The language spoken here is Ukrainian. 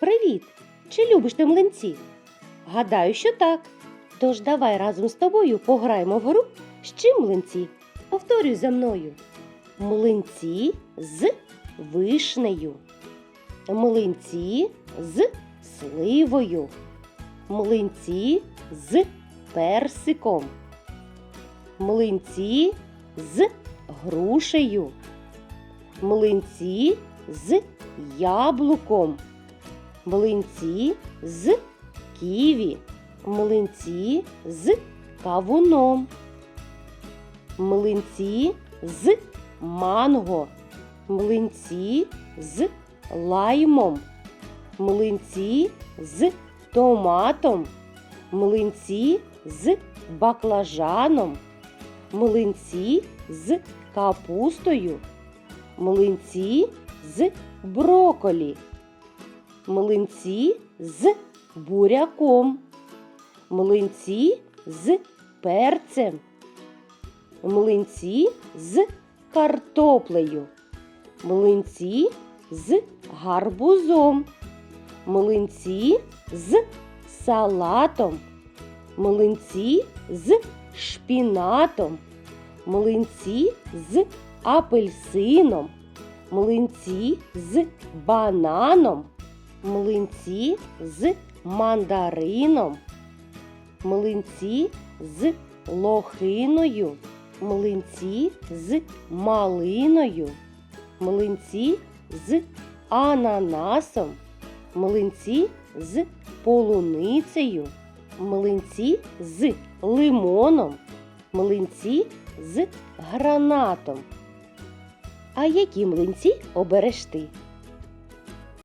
Привіт! Чи любиш ти млинці? Гадаю, що так. Тож давай разом з тобою пограємо в гру з чим млинці. Повторюй за мною. Млинці з вишнею. Млинці з сливою. Млинці з персиком. Млинці з грушею. Млинці з яблуком. Млинці з ківі. Млинці з кавуном. Млинці з манго. Млинці з лаймом. Млинці з томатом. Млинці з баклажаном. Млинці з капустою. Млинці з броколі. Млинці з буряком. Млинці з перцем. Млинці з картоплею. Млинці з гарбузом. Млинці з салатом. Млинці з шпінатом. Млинці з апельсином. Млинці з бананом. Млинці з мандарином. Млинці з лохиною. Млинці з малиною. Млинці з ананасом. Млинці з полуницею. Млинці з лимоном. Млинці з гранатом. А які млинці обереш ти?